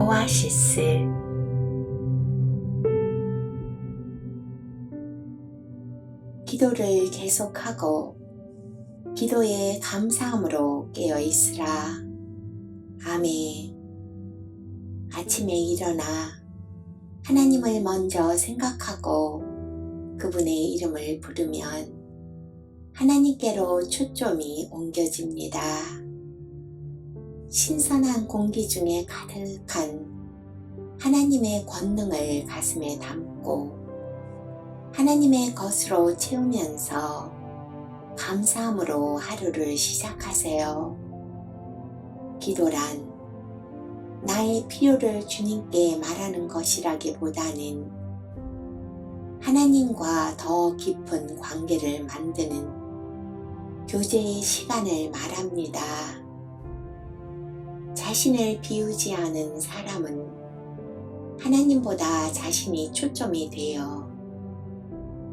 오아시스 기도를 계속하고 기도에 감사함으로 깨어 있으라. 아멘. 아침에 일어나 하나님을 먼저 생각하고 그분의 이름을 부르면 하나님께로 초점이 옮겨집니다. 신선한 공기 중에 가득한 하나님의 권능을 가슴에 담고 하나님의 것으로 채우면서 감사함으로 하루를 시작하세요. 기도란 나의 필요를 주님께 말하는 것이라기보다는 하나님과 더 깊은 관계를 만드는 교제의 시간을 말합니다. 자신을 비우지 않은 사람은 하나님보다 자신이 초점이 되어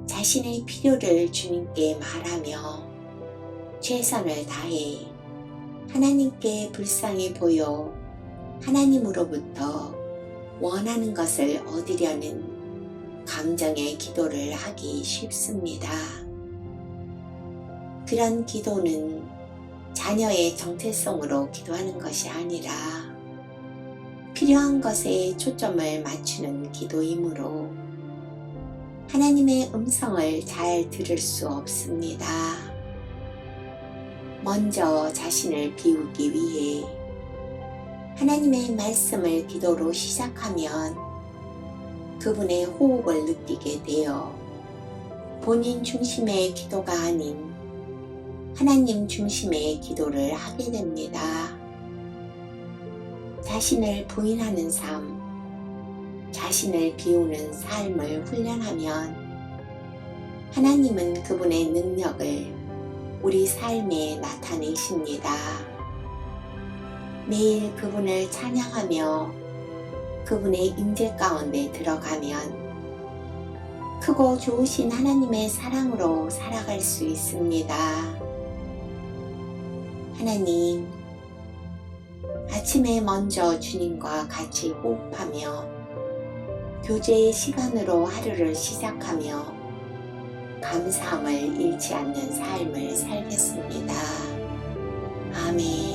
자신의 필요를 주님께 말하며 최선을 다해 하나님께 불쌍히 보여 하나님으로부터 원하는 것을 얻으려는 감정의 기도를 하기 쉽습니다. 그런 기도는 자녀의 정체성으로 기도하는 것이 아니라 필요한 것에 초점을 맞추는 기도이므로 하나님의 음성을 잘 들을 수 없습니다. 먼저 자신을 비우기 위해 하나님의 말씀을 기도로 시작하면 그분의 호흡을 느끼게 되어 본인 중심의 기도가 아닌 하나님 중심의 기도를 하게 됩니다. 자신을 부인하는 삶, 자신을 비우는 삶을 훈련하면 하나님은 그분의 능력을 우리 삶에 나타내십니다. 매일 그분을 찬양하며 그분의 임재 가운데 들어가면 크고 좋으신 하나님의 사랑으로 살아갈 수 있습니다. 하나님, 아침에 먼저 주님과 같이 호흡하며 교제의 시간으로 하루를 시작하며 감사함을 잃지 않는 삶을 살겠습니다. 아멘.